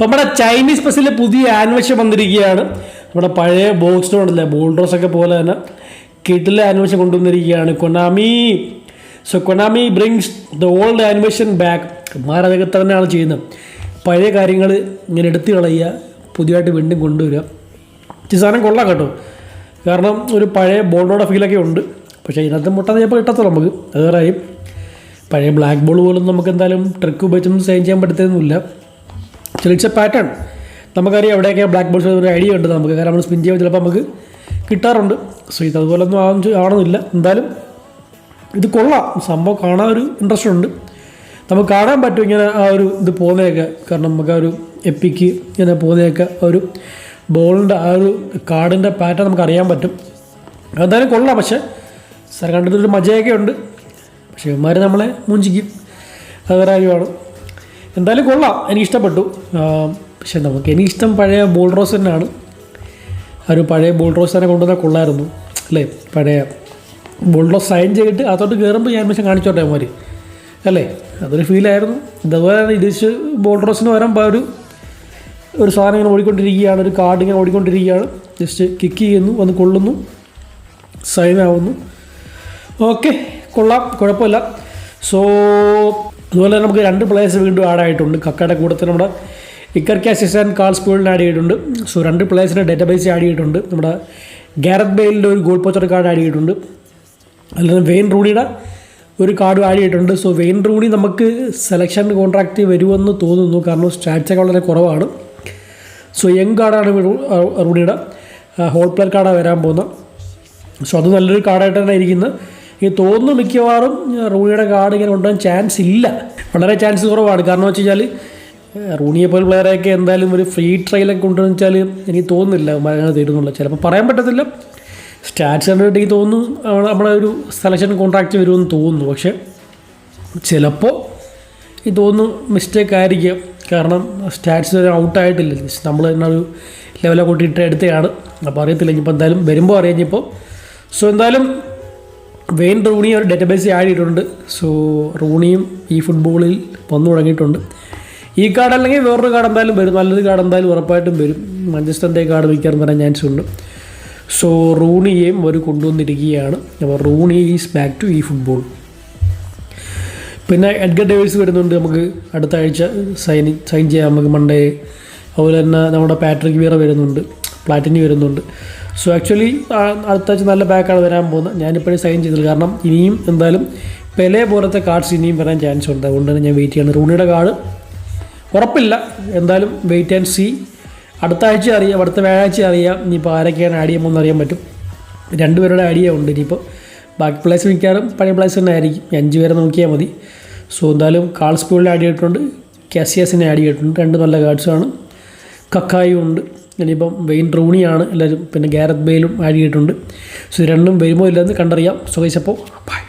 നമ്മുടെ Chinese special പുതിയ ആനിവേഷൻ വന്നിരിക്കുകയാണ്. നമ്മുടെ പഴയ ബോക്സ് ഉണ്ടല്ലേ ബോൾഡ്രോസ് ഒക്കെ പോലെ തന്നെ കിട്ടിലെ animation കൊണ്ടുവന്നിരിക്കുകയാണ് Konami. So Konami brings the old animation back മാരതൊക്കെ തന്നെയാണ് ചെയ്യുന്നത്. പഴയ കാര്യങ്ങൾ ഇങ്ങനെ എടുത്തു കളയുക പുതിയതായിട്ട് വീണ്ടും കൊണ്ടുവരിക. ഈ സാധനം കൊള്ളാം കേട്ടോ. കാരണം ഒരു പഴയ ബോൾഡോടെ ഫീലൊക്കെ ഉണ്ട്. പക്ഷേ ഇതിനകത്ത് മുട്ട ചിലപ്പോൾ കിട്ടത്തുള്ളൂ നമുക്ക്. അത് വേറെയും പഴയ ബ്ലാക്ക് ബോൾ പോലും നമുക്ക് എന്തായാലും ട്രിക്ക് ഉപയോഗിച്ചൊന്നും സെയിൻ ചെയ്യാൻ പറ്റത്തൊന്നുമില്ല. ഇറ്റ്സ് എ പാറ്റേൺ നമുക്കറിയാം എവിടെയൊക്കെ ബ്ലാക്ക് ബോൾസ് ഒരു ഐഡിയ ഉണ്ട്. നമുക്ക് കാരണം നമ്മൾ സ്പിൻ ചെയ്യുമ്പോൾ ചിലപ്പോൾ നമുക്ക് കിട്ടാറുണ്ട്. സോ ഇത് അതുപോലൊന്നും ആവും ആവണമെന്നില്ല. എന്തായാലും ഇത് കൊള്ളാം. സംഭവം കാണാൻ ഒരു ഇൻട്രസ്റ്റ് ഉണ്ട്. നമുക്ക് കാണാൻ പറ്റും ഇങ്ങനെ ആ ഒരു ഇത് പോകുന്നതൊക്കെ. കാരണം നമുക്ക് ആ ഒരു എപ്പിക്ക് ഇങ്ങനെ പോകുന്നതൊക്കെ ആ ഒരു ബോളിന്റെ ആ ഒരു കാർഡിന്റെ പാറ്റേൺ നമുക്ക് അറിയാൻ പറ്റും. എന്തായാലും കൊള്ളാം. പക്ഷേ സാർ കണ്ടിട്ടൊരു മജയൊക്കെ ഉണ്ട്. പക്ഷേ ഇവന്മാർ നമ്മളെ മുഞ്ചിക്കും. അതൊരു കാര്യമാണ് എന്തായാലും കൊള്ളാം. എനിക്ക് ഇഷ്ടപ്പെട്ടു പക്ഷേ നമുക്ക് എനിക്കിഷ്ടം പഴയ ബോൾ റോസ് തന്നെയാണ് ഒരു പഴയ ബോൾ റോസ് തന്നെ കൊണ്ടുവന്നാൽ കൊള്ളായിരുന്നു. അല്ലേ? പഴയ ബോൾ റോസ് സൈൻ ചെയ്തിട്ട് അതോട്ട് കയറുമ്പോൾ ഞാൻ പക്ഷേ കാണിച്ചോട്ടെ അവന്മാർ അല്ലേ? അതൊരു ഫീലായിരുന്നു ഇതുപോലെ തന്നെ ഇത് ബോൾ റോസിന് വരുമ്പോൾ ഒരു ഒരു സാധനം ഇങ്ങനെ ഓടിക്കൊണ്ടിരിക്കുകയാണ്. ഒരു കാർഡ് ഇങ്ങനെ ഓടിക്കൊണ്ടിരിക്കുകയാണ്. ജസ്റ്റ് കിക്ക് ചെയ്യുന്നു വന്ന് കൊള്ളുന്നു. സൈൻ ആവുന്നു. ഓക്കെ കൊള്ളാം. കുഴപ്പമില്ല. സോ അതുപോലെ തന്നെ നമുക്ക് രണ്ട് പ്ലേയേഴ്സ് വീണ്ടും ആഡ് ആയിട്ടുണ്ട്. കക്കയുടെ കൂട്ടത്തിൽ നമ്മുടെ ഇക്കർ കാസിസ് ആൻഡ് കാൾ സ്പൂളിന് ആഡ് ചെയ്തിട്ടുണ്ട്. സോ രണ്ട് പ്ലേയേഴ്സിന്റെ ഡേറ്റാബേസ് ആഡ് ചെയ്തിട്ടുണ്ട്. നമ്മുടെ ഗാരത് ബെയിലിന്റെ ഒരു ഗോൾ പോസ്റ്റർ കാർഡ് ആഡ് ചെയ്തിട്ടുണ്ട്. അല്ലെങ്കിൽ വെയിൻ റൂണിയുടെ ഒരു കാർഡ് ആഡ് ചെയ്തിട്ടുണ്ട്. സോ വെയിൻ റൂണി നമുക്ക് സെലക്ഷൻ കോൺട്രാക്റ്റ് വരുമെന്ന് തോന്നുന്നു. കാരണം സ്റ്റാറ്റ്സൊക്കെ വളരെ കുറവാണ്. സോ യങ് കാർഡാണ് റൂണിയുടെ ഹോൾ പ്ലെയർ കാർഡാണ് വരാൻ പോകുന്നത്. സോ അത് നല്ലൊരു കാർഡായിട്ട് തന്നെ ഇരിക്കുന്നത് എനിക്ക് തോന്നുന്നു മിക്കവാറും റൂണിയുടെ കാർഡ് ഇങ്ങനെ കൊണ്ടുപോകാൻ ചാൻസ് ഇല്ല. വളരെ ചാൻസ് കുറവാണ്. കാരണം വെച്ച് കഴിഞ്ഞാൽ റൂണിയെ പോലെ പ്ലെയറെയൊക്കെ എന്തായാലും ഒരു ഫ്രീ ട്രയലൊക്കെ കൊണ്ടുവന്ന് വെച്ചാൽ എനിക്ക് തോന്നുന്നില്ല മരങ്ങൾ തീരുന്നുള്ളൂ ചിലപ്പോൾ പറയാൻ പറ്റത്തില്ല. സ്റ്റാറ്റ്സ് കണ്ടിട്ട് എനിക്ക് തോന്നുന്നു നമ്മുടെ ഒരു സെലക്ഷൻ കോൺട്രാക്റ്റ് വരുമെന്ന് തോന്നുന്നു. പക്ഷേ ചിലപ്പോൾ ഈ തോന്നുന്നു മിസ്റ്റേക്ക് ആയിരിക്കും. കാരണം സ്റ്റാറ്റ്സ് വരെ ഔട്ടായിട്ടില്ല നമ്മൾ തന്നെ ഒരു ലെവലൊക്കെ കൂട്ടിയിട്ട് എടുത്തതാണ്. അപ്പോൾ അറിയത്തില്ല. ഇനിയിപ്പോൾ എന്തായാലും വരുമ്പോൾ അറിയാം. ഇനിയിപ്പോൾ സോ എന്തായാലും വെയിൻ റൂണി ഒരു ഡേറ്റാബേസിൽ ആഡ് ചെയ്തിട്ടുണ്ട്. സോ റൂണിയും ഈ ഫുട്ബോളിൽ വന്നു തുടങ്ങിയിട്ടുണ്ട്. ഈ കാർഡ് അല്ലെങ്കിൽ വേറൊരു കാർഡ് എന്തായാലും വരും. നല്ലൊരു കാർഡ് എന്തായാലും ഉറപ്പായിട്ടും വരും. മഞ്ചസ്റ്ററിന്റെ കാർഡ് വിൽക്കാൻ വരാൻ ചാൻസ് ഉണ്ട്. സോ റൂണിയെയും അവർ കൊണ്ടുവന്നിരിക്കുകയാണ്. അപ്പോൾ റൂണി ഈസ് ബാക്ക് ടു ഈ ഫുട്ബോൾ പിന്നെ എഡ്ഗർ ഡേവിസ് വരുന്നുണ്ട്. നമുക്ക് അടുത്ത ആഴ്ച സൈൻ സൈൻ ചെയ്യാം. നമുക്ക് മൺഡേ അതുപോലെ തന്നെ നമ്മുടെ പാട്രിക് വീറ വരുന്നുണ്ട്. പ്ലാറ്റിനി വരുന്നുണ്ട്. സോ ആക്ച്വലി അടുത്ത ആഴ്ച നല്ല ബാക്കാണ് വരാൻ പോകുന്നത്. ഞാനിപ്പോഴും സൈൻ ചെയ്തില്ല. കാരണം ഇനിയും എന്തായാലും പെലെ പോലത്തെ കാർഡ്സ് ഇനിയും വരാൻ ചാൻസ് ഉണ്ട്. അതുകൊണ്ട് തന്നെ ഞാൻ വെയിറ്റ് ചെയ്യണം. റൂണിയുടെ കാർഡ് ഉറപ്പില്ല. എന്തായാലും വെയിറ്റ് ആൻഡ് സി അടുത്ത ആഴ്ച അറിയാം. അടുത്ത വ്യാഴാഴ്ച അറിയാം. ഇനിയിപ്പോൾ ആരൊക്കെയാണ് ആഡ് ചെയ്യുമ്പോൾ അറിയാൻ പറ്റും. രണ്ടുപേരുടെ ഐഡിയ ഉണ്ട്. ഇനിയിപ്പോൾ ബാക്കി പ്ലേസ് മിക്കാറും പഴയ പ്ലേസ് തന്നെ ആയിരിക്കും. അഞ്ച് പേരെ നോക്കിയാൽ മതി. സോ എന്തായാലും കാൾസ്പൂളിൽ ആഡ് ചെയ്തിട്ടുണ്ട്. കാസിയാസിനെ ആഡ് ചെയ്തിട്ടുണ്ട്. രണ്ട് നല്ല കാർഡ്സാണ് കക്കായും ഉണ്ട്. ഇനിയിപ്പം വെയിൻ റൂണിയാണ് എല്ലാവരും പിന്നെ ഗാരത് ബെയിലും ആഡ് ചെയ്തിട്ടുണ്ട്. സോ രണ്ടും വരുമോ ഇല്ലെന്ന് കണ്ടറിയാം. So guys bye